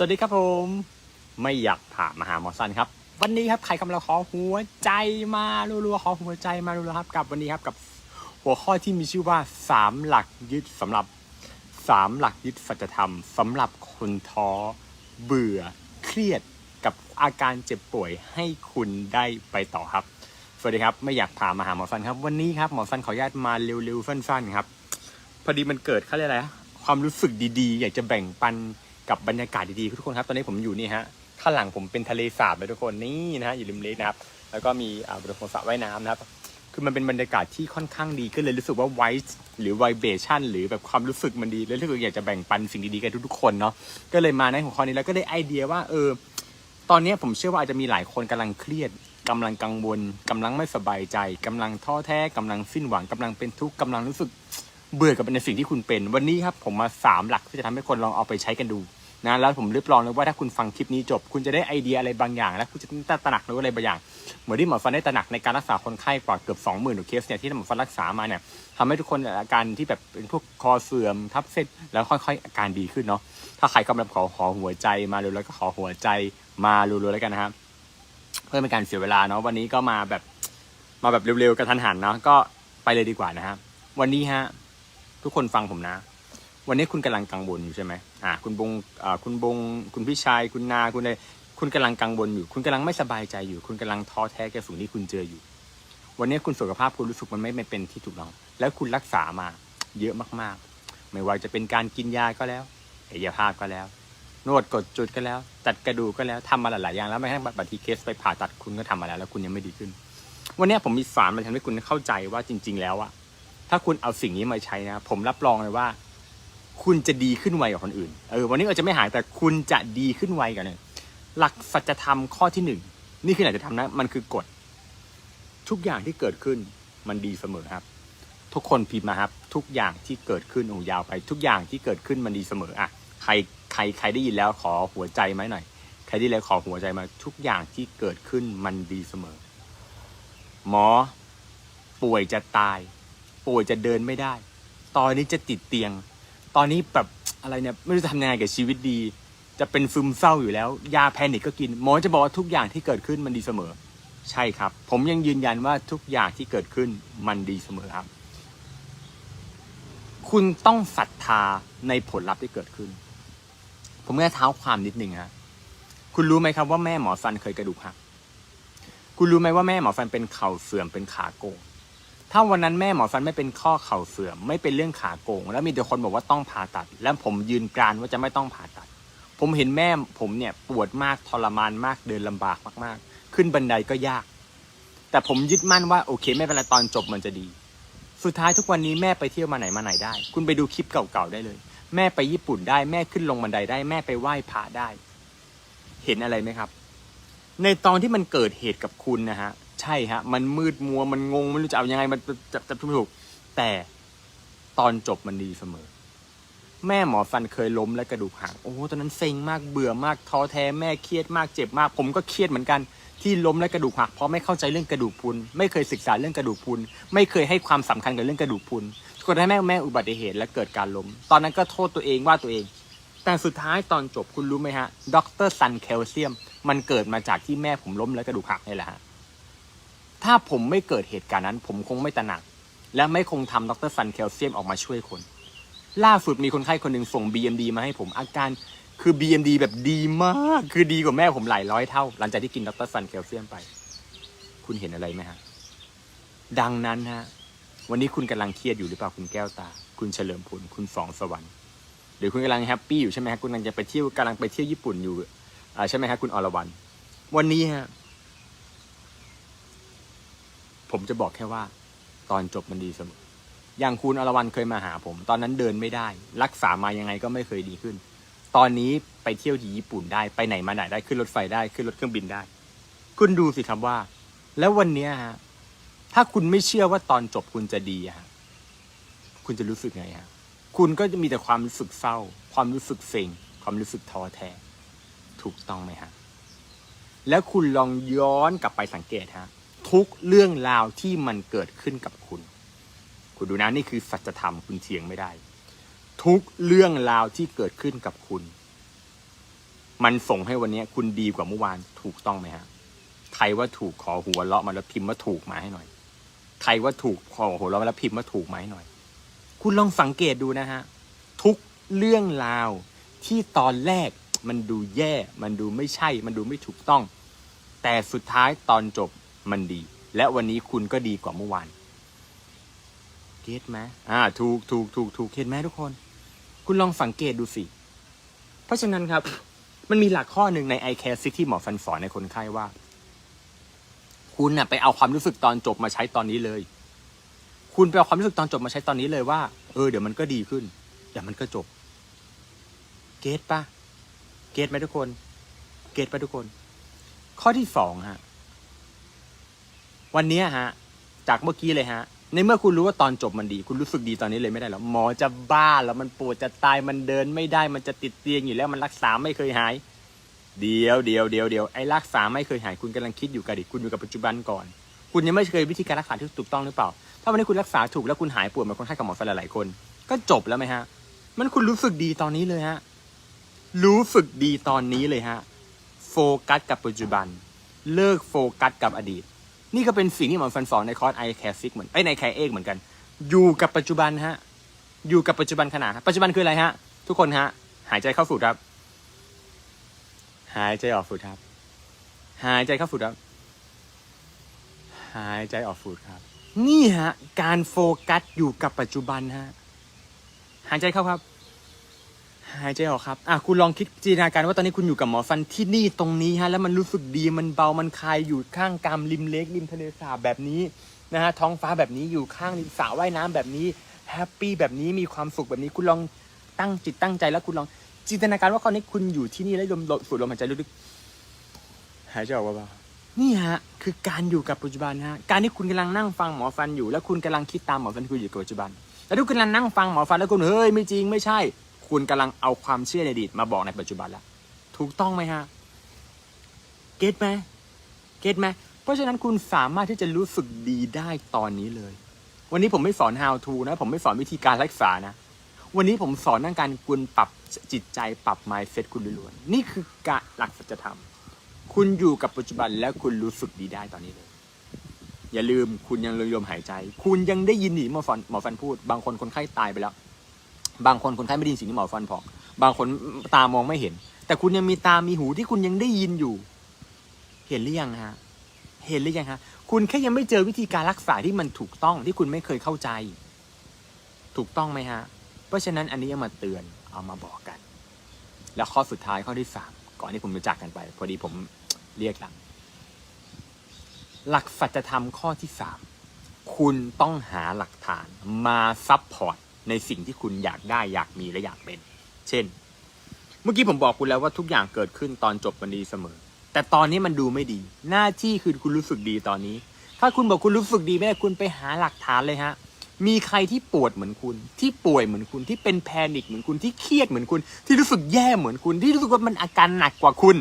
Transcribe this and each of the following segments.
สวัสดีครับผม ไม่อยากผ่ามาหาหมอสันครับ วันนี้ครับใครกำลังขอหัวใจมารัวๆขอหัวใจมารัวๆครับกับวันนี้ครับกับหัวข้อที่มีชื่อว่าสามหลักยึดสำหรับสามหลักยึดสัจธรรมสำหรับคนท้อเบื่อเครียดกับอาการเจ็บป่วยให้คุณได้ไปต่อครับ สวัสดีครับไม่อยากผ่ามาหาหมอสันครับ วันนี้ครับหมอสันขออนุญาตมาเร็วๆสั้นๆครับพอดีมันเกิดเขาเรียกอะไรความรู้สึกดีๆ อยากจะแบ่งปัน กับบรรยากาศดีๆทุกคนครับ ตอนนี้ผมอยู่นี่ฮะข้างหลังผมเป็นทะเลสาบเลยทุกคนนี่นะฮะอยู่ริมเลนะครับ แล้วก็มีอ่าบริเวณสระว่ายน้ำนะครับ คือมันเป็นบรรยากาศที่ค่อนข้างดีก็เลยรู้สึกว่าไวท์หรือไวเบชันหรือแบบความรู้สึกมันดีแล้วรู้สึกอยากจะแบ่งปันสิ่งดีๆกับทุกๆคนเนาะก็เลยมาในหัวข้อนี้แล้วก็ได้ไอเดียว่าเออตอนนี้ผมเชื่อว่าอาจจะมีหลายคนกำลังเครียดกำลังกังวลกำลังไม่สบายใจกำลังท้อแท้กำลังสิ้นหวังกำลังเป็นทุกข์กำลังรู้สึกเบื่อกับในสิ่งที่คุณเป็น วันนี้ครับผมมาสามหลักที่จะทำให้คนลองเอาไปใช้กันดู นะแล้วผมรับรองเลยว่าถ้าคุณฟังคลิปนี้จบ คุณจะได้ไอเดียอะไรบางอย่าง และคุณจะตระหนักรู้อะไรบางอย่าง เหมือนที่หมอฟันได้ตระหนักในการรักษาคนไข้กว่าเกือบสองหมื่นเคสเนี่ยที่หมอฟันรักษามาเนี่ยทำให้ทุกคนอาการที่แบบเป็นพวกคอเสื่อมทับเส้นแล้วค่อยๆ อาการดีขึ้นเนาะถ้าใครกำลังขอขอหัวใจมาดูแล้วก็ขอหัวใจมาดูๆแล้วกันนะครับเพื่อเป็นการเสียเวลาเนาะวันนี้ก็มาแบบมาแบบเร็วๆกระทันหันเนาะก็ไปเลยดีกว่านะครับวันนี้ฮะทุกคนฟังผมนะ วันนี้คุณกำลังกังวลอยู่ใช่ไหมอ่าคุณบงอ่าคุณบงคุณพี่ชายคุณนาคุณอะไรคุณกำลังกังวลอยู่ คุณกำลังไม่สบายใจอยู่ คุณกำลังท้อแท้กับสิ่งที่คุณเจออยู่ วันนี้คุณสุขภาพคุณรู้สึกมันไม่ไม่เป็นที่ถูกต้องแล้วคุณรักษามาเยอะมากๆ ไม่ว่าจะเป็นการกินยาก็แล้วกายภาพก็แล้ว นวดกดจุดก็แล้ว ตัดกระดูกก็แล้วทำมาหลายๆอย่างแล้วไม่ให้งบัตรทีเคสไปผ่าตัดคุณก็ทำมาแล้ว แล้วคุณยังไม่ดีขึ้น วันนี้ผมมีสารมาทำให้คุณเข้าใจว่าจริง ๆ แล้วอะถ้าคุณเอาสิ่งนี้มาใช้นะ ผมรับรองเลยว่า คุณจะดีขึ้นไวกว่าคนอื่น เออ วันนี้อาจจะไม่หายแต่คุณจะดีขึ้นไวกว่าเนี่ยหลักสัจธรรมข้อที่หนึ่งนี่คือหลักสัจธรรมนะ มันคือกฎ ทุกอย่างที่เกิดขึ้นมันดีเสมอครับ ทุกคนพิมพ์มาครับ ทุกอย่างที่เกิดขึ้นโอ้ยาวไป ทุกอย่างที่เกิดขึ้นมันดีเสมออะใครใครใครได้ยินแล้วขอหัวใจไหมหน่อย ใครได้ยินแล้วขอหัวใจมา ทุกอย่างที่เกิดขึ้นมันดีเสมอ หมอ ป่วยจะตาย ป่วยจะเดินไม่ได้ ตอนนี้จะติดเตียง ตอนนี้แบบอะไรเนี่ยไม่รู้จะทำยังไงกับชีวิตดี จะเป็นซึมเศร้าอยู่แล้ว ยาแพนิกก็กินหมอจะบอกว่าทุกอย่างที่เกิดขึ้นมันดีเสมอ ใช่ครับ ผมยังยืนยันว่าทุกอย่างที่เกิดขึ้นมันดีเสมอครับ คุณต้องศรัทธาในผลลัพธ์ที่เกิดขึ้น ผมแค่เท้าความนิดนึงฮะคุณรู้ไหมครับว่าแม่หมอฟันเคยกระดูกหักคุณรู้ไหมว่าแม่หมอฟันเป็นเข่าเสื่อมเป็นขาโกง ถ้าวันนั้นแม่หมอฟันไม่เป็นข้อเข่าเสื่อมไม่เป็นเรื่องขาโกง แล้วมีแต่คนบอกว่าต้องผ่าตัด แล้วผมยืนกรานว่าจะไม่ต้องผ่าตัด ผมเห็นแม่ผมเนี่ยปวดมากทรมานมากเดินลำบากมากๆ ขึ้นบันไดก็ยาก แต่ผมยึดมั่นว่าโอเค ไม่เป็นไรตอนจบมันจะดี สุดท้ายทุกวันนี้แม่ไปเที่ยวมาไหนมาไหนได้ คุณไปดูคลิปเก่าๆได้เลย แม่ไปญี่ปุ่นได้แม่ขึ้นลงบันไดได้แม่ไปไหว้พระได้ เห็นอะไรไหมครับ ในตอนที่มันเกิดเหตุกับคุณนะฮะ ใช่ฮะ มันมืดมัวมันงงไม่รู้จะเอายังไงมันจะจะไม่ถูก แต่ตอนจบมันดีเสมอ แม่หมอฟันเคยล้มและกระดูกหักโอ้ตอนนั้นเซ็งมากเบื่อมากท้อแท้แม่เครียดมากเจ็บมาก ผมก็เครียดเหมือนกันที่ล้มและกระดูกหักเพราะไม่เข้าใจเรื่องกระดูกพุนไม่เคยศึกษาเรื่องกระดูกพุนไม่เคยให้ความสำคัญกับเรื่องกระดูกพุนจนให้แม่แม่อุบัติเหตุและเกิดการล้ม ตอนนั้นก็โทษตัวเองว่าตัวเอง แต่สุดท้ายตอนจบคุณรู้ไหมฮะดรซันแคลเซียม มันเกิดมาจากที่แม่ผมล้มและกระดูกหักนี่แหละฮะ ถ้าผมไม่เกิดเหตุการณ์นั้น ผมคงไม่ตระหนัก และไม่คงทำดรซันแคลเซียมออกมาช่วยคน ล่าสุดมีคนไข้คนหนึ่งส่ง BMD มาให้ผมอาการคือ BMD แบบดีมาก คือดีกว่าแม่ผมหลายร้อยเท่า หลังจากที่กินดรซันแคลเซียมไป คุณเห็นอะไรไหมฮะ ดังนั้นฮะ วันนี้คุณกำลังเครียดอยู่หรือเปล่าคุณแก้วตา คุณเฉลิมพล คุณสองสวรรค์ หรือคุณกำลังแฮปปี้อยู่ใช่ไหมฮะ คุณกำลังจะไปเที่ยวกำลังไปเที่ยวญี่ปุ่นอยู่ใช่ไหมฮะคุณอรวรรณวันนี้ฮะ ผมจะบอกแค่ว่า ตอนจบมันดีเสมอ อย่างคุณอรวรรณเคยมาหาผม ตอนนั้นเดินไม่ได้ รักษามายังไงก็ไม่เคยดีขึ้น ตอนนี้ไปเที่ยวที่ญี่ปุ่นได้ไปไหนมาไหนได้ขึ้นรถไฟได้ขึ้นรถเครื่องบินได้ คุณดูสิครับว่า แล้ววันนี้ฮะถ้าคุณไม่เชื่อว่าตอนจบคุณจะดีฮะคุณจะรู้สึกไงฮะคุณก็จะมีแต่ความรู้สึกเศร้า ความรู้สึกเซ็งความรู้สึกท้อแท้ ถูกต้องไหมฮะ แล้วคุณลองย้อนกลับไปสังเกตฮะ ทุกเรื่องราวที่มันเกิดขึ้นกับคุณ คุณดูนะนี่คือสัจธรรมคุณเถียงไม่ได้ ทุกเรื่องราวที่เกิดขึ้นกับคุณ มันส่งให้วันนี้คุณดีกว่าเมื่อวานถูกต้องไหมฮะใครว่าถูกขอหัวเราะมาแล้วพิมพ์ว่าถูกมาให้หน่อยใครว่าถูกขอหัวเราะมาแล้วพิมพ์ว่าถูกมาให้หน่อย คุณลองสังเกตดูนะฮะทุกเรื่องราวที่ตอนแรกมันดูแย่ มันดูไม่ใช่ มันดูไม่ถูกต้อง แต่สุดท้ายตอนจบ มันดี และวันนี้คุณก็ดีกว่าเมื่อวานเก็ตไหมอ่า ถูกถูกถูกถูกเห็นไหมทุกคน คุณลองสังเกตดูสิ เพราะฉะนั้นครับ มันมีหลักข้อหนึ่งใน i c a r e 6ที่หมอฟันสอนในคนไข้ว่า คุณน่ะไปเอาความรู้สึกตอนจบมาใช้ตอนนี้เลย คุณไปเอาความรู้สึกตอนจบมาใช้ตอนนี้เลยว่า เออเดี๋ยวมันก็ดีขึ้นเดี๋ยวมันก็จบ เกตปะเกตไหมทุกคน เกตปะทุกคน ข้อที่สองฮะ วันนี้ฮะ จากเมื่อกี้เลยฮะ ในเมื่อคุณรู้ว่าตอนจบมันดี คุณรู้สึกดีตอนนี้เลยไม่ได้หรอหมอจะบ้าแล้วมันปวดจะตายมันเดินไม่ได้มันจะติดเตียงอยู่แล้วมันรักษาไม่เคยหายเดียวเดียวเดียวเดียวไอ้รักษาไม่เคยหายคุณกำลังคิดอยู่กับดิคุณอยู่กับปัจจุบันก่อน คุณยังไม่เคยวิธีการรักษาที่ถูกต้องหรือเปล่า ถ้าวันนี้คุณรักษาถูกแล้วคุณหายปวดเหมือนคนไข้กับหมอฟันหลายๆคน ก็จบแล้วไหมฮะ มันคุณรู้สึกดีตอนนี้เลยฮะรู้สึกดีตอนนี้เลยฮะ โฟกัสกับปัจจุบัน เลิกโฟกัสกับอดีต นี่ก็เป็นสิ่งที่หมอฟันสอนในคอร์สไอแคร์ซิกเหมือนไอในแคร์เอกเหมือนกัน อยู่กับปัจจุบันฮะ อยู่กับปัจจุบันขณะปัจจุบันคืออะไรฮะ ทุกคนฮะ หายใจเข้าสูดครับ หายใจออกสูดครับ หายใจเข้าสูดครับ หายใจออกสูดครับ นี่ฮะ การโฟกัสอยู่กับปัจจุบันฮะ หายใจเข้าครับ หายใจออกครับ อะคุณลองคิดจินตนาการว่าตอนนี้คุณอยู่กับหมอฟันที่นี่ตรงนี้ฮะ แล้วมันรู้สึกดี มันเบา มันคลายอยู่ข้างกามริมเล็กริมทะเลสาบแบบนี้นะฮะ ท้องฟ้าแบบนี้อยู่ข้างสระว่ายน้ำแบบนี้ แฮปปี้แบบนี้ มีความสุขแบบนี้ คุณลองตั้งจิตตั้งใจแล้วคุณลองจินตนาการว่าตอนนี้คุณอยู่ที่นี่แล้วลมสูดลมหายใจลึกๆ หายใจออกเบาๆนี่ฮะ คือการอยู่กับปัจจุบันฮะ การที่คุณกำลังนั่งฟังหมอฟันอยู่ แล้วคุณกำลังคิดตามหมอฟันที่คุณอยู่กับปัจจุบัน แล้วทุกคนนั่งฟังหมอฟันแล้วคุณเฮ้ยไม่จริงไม่ใช่ คุณกำลังเอาความเชื่อในอดีตมาบอกในปัจจุบันแล้ว ถูกต้องไหมฮะ เก็ตไหมเก็ตไหมเพราะฉะนั้นคุณสามารถที่จะรู้สึกดีได้ตอนนี้เลย วันนี้ผมไม่สอน how to นะ ผมไม่สอนวิธีการรักษานะ วันนี้ผมสอนเรื่องการคุณปรับจิตใจปรับ mindset คุณล้วนๆนี่คือการหลักสัจธรรม คุณอยู่กับปัจจุบันแล้วคุณรู้สึกดีได้ตอนนี้เลย อย่าลืมคุณยังลมหายใจ คุณยังได้ยินหนีหมอฟันหมอฟันพูด บางคนคนไข้ตายไปแล้ว บางคนคนไข้ไม่ได้ยินสิ่งที่หมอฟันบอก บางคนตามองไม่เห็น แต่คุณยังมีตามีหูที่คุณยังได้ยินอยู่ เห็นหรือยังฮะ เห็นหรือยังฮะ คุณแค่ยังไม่เจอวิธีการรักษาที่มันถูกต้องที่คุณไม่เคยเข้าใจ ถูกต้องไหมฮะ เพราะฉะนั้นอันนี้เอามาเตือนเอามาบอกกัน แล้วข้อสุดท้ายข้อที่สามก่อนที่ผมจะจากกันไป พอดีผมเรียกหลังหลักสัจธรรมข้อที่สามคุณต้องหาหลักฐานมาซับพอร์ต ในสิ่งที่คุณอยากได้อยากมีและอยากเป็น เช่น เมื่อกี้ผมบอกคุณแล้วว่าทุกอย่างเกิดขึ้นตอนจบมันดีเสมอ แต่ตอนนี้มันดูไม่ดี หน้าที่คือคุณรู้สึกดีตอนนี้ ถ้าคุณบอกคุณรู้สึกดีไม่ได้คุณไปหาหลักฐานเลยฮะ มีใครที่ปวดเหมือนคุณ ที่ป่วยเหมือนคุณที่เป็นแพนิคเหมือนคุณที่เครียดเหมือนคุณ ที่รู้สึกแย่เหมือนคุณ ที่รู้สึกว่ามันอาการหนักกว่าคุณ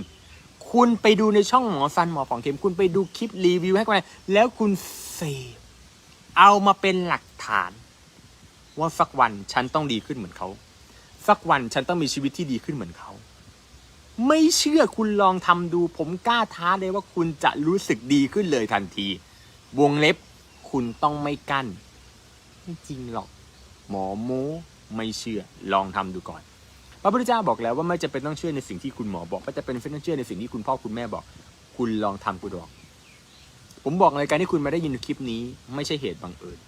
คุณไปดูในช่องหมอฟันหมอฝังเข็มคุณไปดูคลิปรีวิวให้กันแล้วคุณเสพเอามาเป็นหลักฐาน ว่าสักวันฉันต้องดีขึ้นเหมือนเขา สักวันฉันต้องมีชีวิตที่ดีขึ้นเหมือนเขา ไม่เชื่อคุณลองทำดู ผมกล้าท้าเลยว่าคุณจะรู้สึกดีขึ้นเลยทันที วงเล็บคุณต้องไม่กั้น ไม่จริงหรอก หมอโมไม่เชื่อลองทำดูก่อนพระพุทธเจ้าบอกแล้วว่าไม่จะเป็นต้องเชื่อในสิ่งที่คุณหมอบอกไม่จะเป็นต้องเชื่อในสิ่งที่คุณพ่อคุณแม่บอก คุณลองทำกูดอก ผมบอกเลยการที่คุณมาได้ยินคลิปนี้ ไม่ใช่เหตุบังเอิญ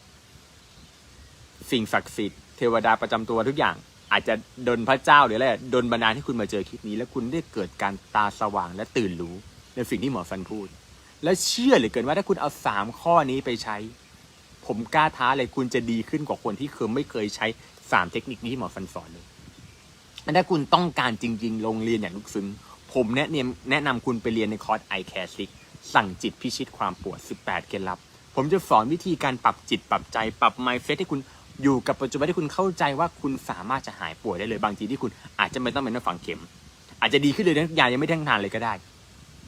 สิ่งศักดิ์สิทธิ์เทวดาประจำตัวทุกอย่าง อาจจะดนพระเจ้าหรืออะไรดนบันดาลให้คุณมาเจอคลิปนี้ แล้วคุณได้เกิดการตาสว่างและตื่นรู้ในสิ่งที่หมอฟันพูด และเชื่อเหลือเกินว่าถ้าคุณเอาสามข้อนี้ไปใช้ ผมกล้าท้าเลยคุณจะดีขึ้นกว่าคนที่เคยไม่เคยใช้สามเทคนิคนี้ที่หมอฟันสอนเลยถ้าคุณต้องการจริงๆลงเรียนอย่างลึกซึ้งผมแนะนำแนะนำคุณไปเรียนในคอร์ส i Care 6สั่งจิตพิชิตความปวด 18 เคล็ดลับ ผมจะสอนวิธีการปรับจิตปรับใจ ปรับ mindset ให้คุณ อยู่กับปัจจุบันที่คุณเข้าใจว่าคุณสามารถจะหายป่วยได้เลยบางทีที่คุณอาจจะไม่ต้องเป็นต้องฝังเข็ม อาจจะดีขึ้นเลยนะยายังไม่ได้งทานเลยก็ได้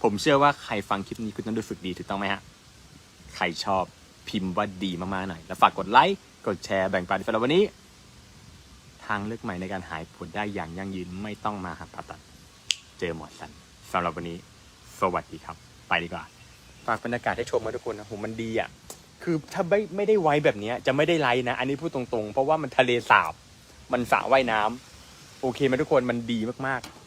ผมเชื่อว่าใครฟังคลิปนี้คุณต้องรู้สึกดีถูกต้องไหมฮะใครชอบพิมพ์ว่าดีมากๆหน่อยแล้วฝากกดไลค์กดแชร์แบ่งปันสำหรับวันนี้ ทางเลือกใหม่ในการหายป่วดได้อย่างยั่งยืนไม่ต้องมาหาผ่าตัด เจอหมอสันสำหรับวันนี้ สวัสดีครับ ไปดีกว่าฝากบรรยากาศให้ชมมาทุกคนนะผมมันดีอะ คือถ้าไม่ไม่ได้ไว้แบบเนี้ย จะไม่ได้ไลฟ์นะ อันนี้พูดตรงๆ เพราะว่ามันทะเลสาบ มันสระว่ายน้ำโอเคไหมทุกคนมันดีมากๆ